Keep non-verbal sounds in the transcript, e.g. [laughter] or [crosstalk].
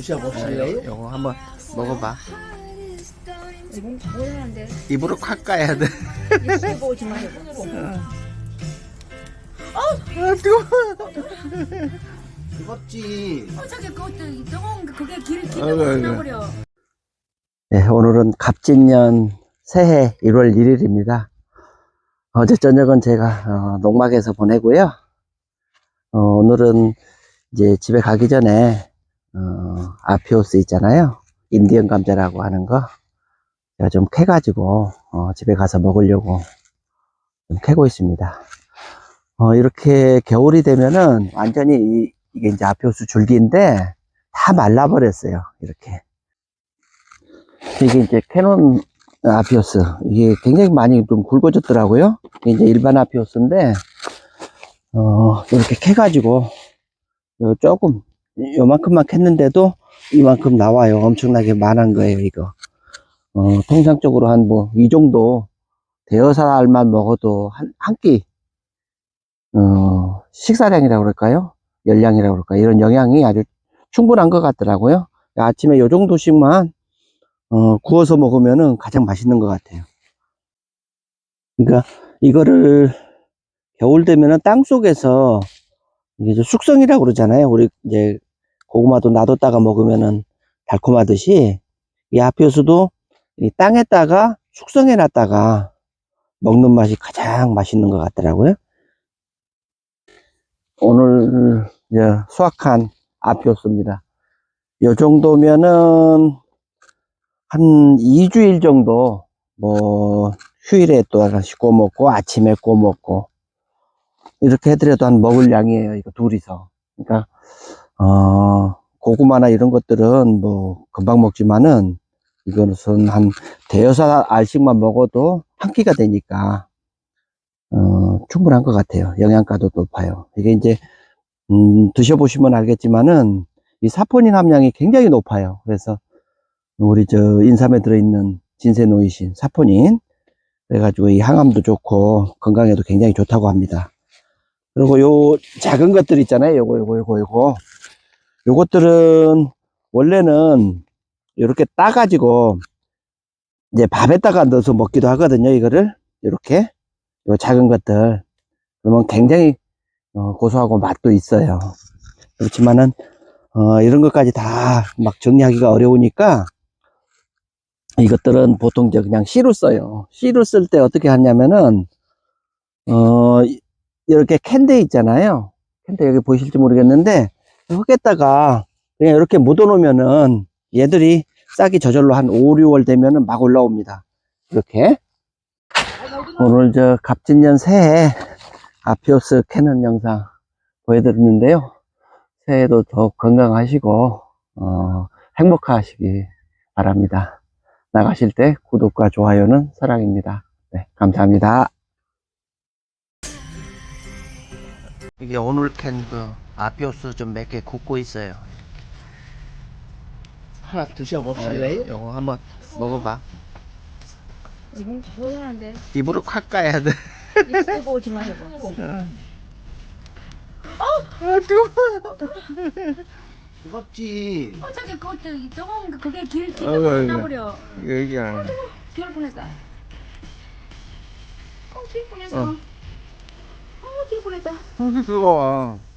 드셔보실래요? 요거 한번 먹어봐. 이건? 입으로 콱 까야 돼. 이거 말고. 아, 뜨거워. 뜨겁지. 어, 저기 그것도 뜨거운 게 그게 길 아이고, 기름으로 아이고. 나버려. 네, 오늘은 갑진년 새해 1월 1일입니다. 어제 저녁은 제가 어, 농막에서 보내고요. 어, 오늘은 이제 집에 가기 전에 어, 아피오스 있잖아요. 인디언 감자라고 하는 거 제가 좀 캐가지고 어, 집에 가서 먹으려고 좀 캐고 있습니다. 어, 이렇게 겨울이 되면은 완전히 이, 이게 이제 아피오스 줄기인데 다 말라버렸어요. 이렇게. 이게 이제 캐논 아피오스 이게 굉장히 많이 좀 굵어졌더라고요 이게 이제 일반 아피오스인데 어 이렇게 캐가지고 요 조금 요만큼만 캤는데도 이만큼 나와요. 엄청나게 많은 거예요 이거. 어 통상적으로 한 뭐 이 정도 대여섯 알만 먹어도 한 한 끼 어 식사량이라고 그럴까요? 열량이라고 그럴까요? 이런 영양이 아주 충분한 것 같더라고요. 아침에 요 정도씩만 어, 구워서 먹으면은 가장 맛있는 것 같아요. 그러니까 이거를 겨울 되면은 땅 속에서 이게 숙성이라고 그러잖아요. 우리 이제 고구마도 놔뒀다가 먹으면은 달콤하듯이 이 아피오스도 이 땅에다가 숙성해 놨다가 먹는 맛이 가장 맛있는 것 같더라고요. 오늘 이제 수확한 아피오스입니다. 요 정도면은 한 2주일 정도, 뭐, 휴일에 또 하나씩 구워 먹고, 아침에 구워 먹고, 이렇게 해드려도 한 먹을 양이에요, 이거 둘이서. 그러니까, 어, 고구마나 이런 것들은 뭐, 금방 먹지만은, 이것은 한 대여섯 알씩만 먹어도 한 끼가 되니까, 어, 충분한 것 같아요. 영양가도 높아요. 이게 이제, 음, 드셔보시면 알겠지만은, 이 사포닌 함량이 굉장히 높아요. 그래서, 우리 저 인삼에 들어있는 진세노이신 사포닌 그래가지고 이 항암도 좋고 건강에도 굉장히 좋다고 합니다. 그리고 요 작은 것들 있잖아요. 요거 요거 요거 요거 요것들은 원래는 이렇게 따가지고 이제 밥에다가 넣어서 먹기도 하거든요. 이거를 이렇게 요 작은 것들 그러면 굉장히 어, 고소하고 맛도 있어요. 그렇지만은 어, 이런 것까지 다 막 정리하기가 어려우니까 이것들은 보통 이제 그냥 씨로 써요. 씨로 쓸 때 어떻게 하냐면은, 어, 이렇게 캔데 있잖아요. 캔데 여기 보이실지 모르겠는데, 흙에다가 그냥 이렇게 묻어 놓으면은 얘들이 싹이 저절로 한 5, 6월 되면은 막 올라옵니다. 이렇게. 오늘 저 갑진년 새해 아피오스 캐는 영상 보여드렸는데요. 새해도 더욱 건강하시고, 어, 행복하시기 바랍니다. 나가실 때 구독과 좋아요는 사랑입니다. 네, 감사합니다. 이게 오늘 캔 그 아피오스 좀 몇 개 굽고 있어요. 하나 드셔보실래요? 요거 한번 먹어봐. 이건 뭐라는데? 입으로 콱 까야 돼. 이거 보지 말고. [laughs] 아, 뜨거워. 뜨겁지. 어, 저기 그것도 뜨거운 게 그게 길 아이고, 기름으로 아이고. 나버려. 여기가. 길 보냈다. 어, 길 보냈어. 어. 어, 길 보냈다. 뜨거워.